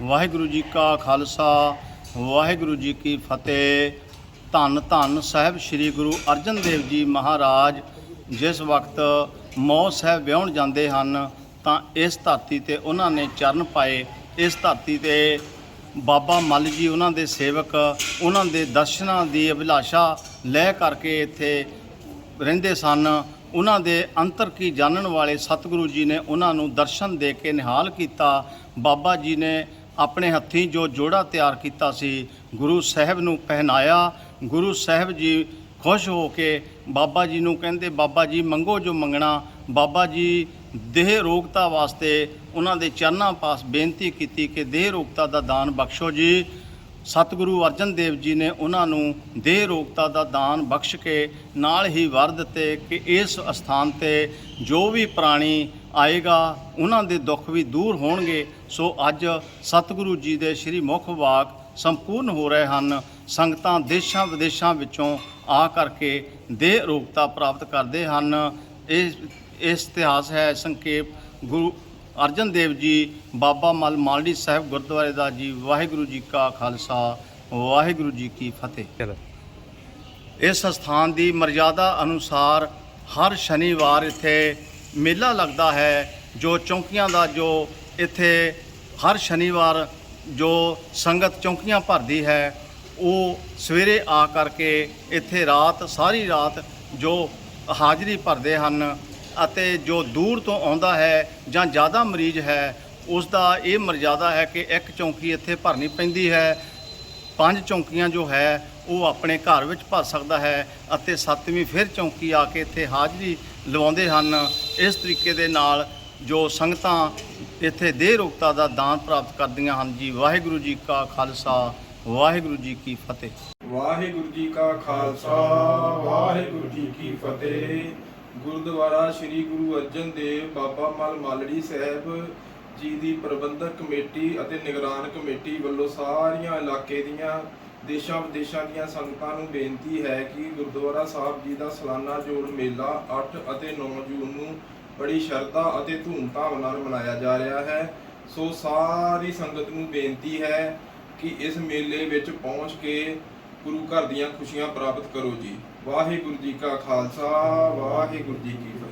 ਵਾਹਿਗੁਰੂ ਜੀ ਕਾ ਖਾਲਸਾ, ਵਾਹਿਗੁਰੂ ਜੀ ਕੀ ਫਤਿਹ। ਧੰਨ ਧੰਨ ਸਾਹਿਬ ਸ੍ਰੀ ਗੁਰੂ ਅਰਜਨ ਦੇਵ ਜੀ ਮਹਾਰਾਜ, ਜਿਸ ਵਕਤ ਮੌਤ ਸਾਹਿਬ ਵਿਆਹਣ ਜਾਂਦੇ ਹਨ, ਤਾਂ ਇਸ ਧਰਤੀ ਤੇ ਉਹਨਾਂ ਨੇ ਚਰਨ ਪਾਏ। ਇਸ ਧਰਤੀ ਤੇ ਬਾਬਾ ਮੱਲ ਜੀ, ਉਹਨਾਂ ਦੇ ਸੇਵਕ, ਉਹਨਾਂ ਦੇ ਦਰਸ਼ਨਾਂ ਦੀ ਅਭਿਲਾਸ਼ਾ ਲੈ ਕਰਕੇ ਇੱਥੇ ਰਹਿੰਦੇ ਸਨ। ਉਹਨਾਂ ਦੇ ਅੰਤਰ ਕੀ ਜਾਣਨ ਵਾਲੇ ਸਤਿਗੁਰੂ ਜੀ ਨੇ ਉਹਨਾਂ ਨੂੰ ਦਰਸ਼ਨ ਦੇ ਕੇ ਨਿਹਾਲ ਕੀਤਾ। ਬਾਬਾ ਜੀ ਨੇ ਆਪਣੇ ਹੱਥੀਂ ਜੋ ਜੋੜਾ ਤਿਆਰ ਕੀਤਾ ਸੀ, ਗੁਰੂ ਸਾਹਿਬ ਨੂੰ ਪਹਿਨਾਇਆ। ਗੁਰੂ ਸਾਹਿਬ ਜੀ ਖੁਸ਼ ਹੋ ਕੇ ਬਾਬਾ ਜੀ ਨੂੰ ਕਹਿੰਦੇ, ਬਾਬਾ ਜੀ, ਮੰਗੋ ਜੋ ਮੰਗਣਾ। ਬਾਬਾ ਜੀ ਦੇਹ ਰੋਗਤਾ ਵਾਸਤੇ ਉਹਨਾਂ ਦੇ ਚਰਨਾਂ ਪਾਸ ਬੇਨਤੀ ਕੀਤੀ ਕਿ ਦੇਹ ਰੋਗਤਾ ਦਾ ਦਾਨ ਬਖਸ਼ੋ ਜੀ। ਸਤਿਗੁਰੂ ਅਰਜਨ ਦੇਵ ਜੀ ਨੇ ਉਹਨਾਂ ਨੂੰ ਦੇਹ ਰੋਗਤਾ ਦਾ ਦਾਨ ਬਖਸ਼ ਕੇ ਨਾਲ ਹੀ ਵਰ ਦਿੱਤੇ ਕਿ ਇਸ ਅਸਥਾਨ ਤੇ ਜੋ ਵੀ ਪ੍ਰਾਣੀ ਆਏਗਾ, ਉਹਨਾਂ ਦੇ ਦੁੱਖ ਵੀ ਦੂਰ ਹੋਣਗੇ। ਸੋ ਅੱਜ ਸਤਿਗੁਰੂ ਜੀ ਦੇ ਸ੍ਰੀ ਮੁਖ ਵਾਕ ਸੰਪੂਰਨ ਹੋ ਰਹੇ ਹਨ। ਸੰਗਤਾਂ ਦੇਸ਼ਾਂ ਵਿਦੇਸ਼ਾਂ ਵਿੱਚੋਂ ਆ ਕਰਕੇ ਦੇਹ ਰੋਗਤਾ ਪ੍ਰਾਪਤ ਕਰਦੇ ਹਨ। ਇਹ, ਇਸ ਇਤਿਹਾਸ ਹੈ ਸੰਖੇਪ ਗੁਰੂ ਅਰਜਨ ਦੇਵ ਜੀ ਬਾਬਾ ਮਲ ਮਾਲੜੀ ਸਾਹਿਬ ਗੁਰਦੁਆਰੇ ਦਾ ਜੀ ਵਾਹਿਗੁਰੂ ਜੀ ਕਾ ਖਾਲਸਾ ਵਾਹਿਗੁਰੂ ਜੀ ਕੀ ਫਤਿਹ। ਇਸ ਸਥਾਨ ਦੀ ਮਰਜ਼ਾਦਾ ਅਨੁਸਾਰ ਹਰ ਸ਼ਨੀਵਾਰ ਇੱਥੇ ਮੇਲਾ ਲੱਗਦਾ ਹੈ ਜੋ ਚੌਂਕੀਆਂ ਦਾ ਜੋ ਇੱਥੇ ਹਰ ਸ਼ਨੀਵਾਰ ਜੋ ਸੰਗਤ ਚੌਂਕੀਆਂ ਭਰਦੀ ਹੈ ਉਹ ਸਵੇਰੇ ਆ ਕਰਕੇ ਇੱਥੇ ਰਾਤ ਸਾਰੀ ਰਾਤ ਜੋ ਹਾਜ਼ਰੀ ਭਰਦੇ ਹਨ ਅਤੇ ਜੋ ਦੂਰ ਤੋਂ ਆਉਂਦਾ ਹੈ ਜਾਂ ਜ਼ਿਆਦਾ ਮਰੀਜ਼ ਹੈ ਉਸ ਦਾ ਇਹ ਮਰਜ਼ਾਦਾ ਹੈ ਕਿ ਇੱਕ ਚੌਂਕੀ ਇੱਥੇ ਭਰਨੀ ਪੈਂਦੀ ਹੈ। ਪੰਜ ਚੌਂਕੀਆਂ ਜੋ ਹੈ, ਉਹ ਆਪਣੇ ਘਰ ਵਿੱਚ ਭਰ ਸਕਦਾ ਹੈ ਅਤੇ ਸੱਤਵੀਂ ਫਿਰ ਚੌਂਕੀ ਆ ਕੇ ਇੱਥੇ ਹਾਜ਼ਰੀ ਲਵਾਉਂਦੇ ਹਨ। ਇਸ ਤਰੀਕੇ ਦੇ ਨਾਲ ਜੋ ਸੰਗਤਾਂ ਇੱਥੇ ਦੇਹ ਰੋਗਤਾ ਦਾ ਦਾਨ ਪ੍ਰਾਪਤ ਕਰਦੀਆਂ ਹਨ, ਜੀ ਵਾਹਿਗੁਰੂ ਜੀ ਕਾ ਖਾਲਸਾ, ਵਾਹਿਗੁਰੂ ਜੀ ਕੀ ਫਤਿਹ। ਵਾਹਿਗੁਰੂ ਜੀ ਕਾ ਖਾਲਸਾ, ਵਾਹਿਗੁਰੂ ਜੀ ਕੀ ਫਤਿਹ। ਗੁਰਦੁਆਰਾ ਸ੍ਰੀ ਗੁਰੂ ਅਰਜਨ ਦੇਵ ਬਾਬਾ ਮਲ ਮਾਲੜੀ ਸਾਹਿਬ ਜੀ ਦੀ ਪ੍ਰਬੰਧਕ ਕਮੇਟੀ ਅਤੇ ਨਿਗਰਾਨ ਕਮੇਟੀ ਵੱਲੋਂ ਸਾਰੀਆਂ ਇਲਾਕੇ ਦੀਆਂ ਦੇਸ਼ਾਂ ਵਿਦੇਸ਼ਾਂ ਦੀਆਂ ਸੰਗਤਾਂ ਨੂੰ ਬੇਨਤੀ ਹੈ ਕਿ ਗੁਰਦੁਆਰਾ ਸਾਹਿਬ ਜੀ ਦਾ ਸਾਲਾਨਾ ਜੋੜ ਮੇਲਾ 8 ਅਤੇ 9 ਜੂਨ ਨੂੰ ਬੜੀ ਸ਼ਰਧਾ ਅਤੇ ਧੂਮਧਾਮ ਨਾਲ ਮਨਾਇਆ ਜਾ ਰਿਹਾ ਹੈ। ਸੋ ਸਾਰੀ ਸੰਗਤ ਨੂੰ ਬੇਨਤੀ ਹੈ ਕਿ ਇਸ ਮੇਲੇ ਵਿੱਚ ਪਹੁੰਚ ਕੇ ਗੁਰੂ ਘਰ ਦੀਆਂ ਖੁਸ਼ੀਆਂ ਪ੍ਰਾਪਤ ਕਰੋ ਜੀ। ਵਾਹਿਗੁਰੂ ਜੀ ਕਾ ਖਾਲਸਾ, ਵਾਹਿਗੁਰੂ ਜੀ ਕੀ ਫਤਿਹ।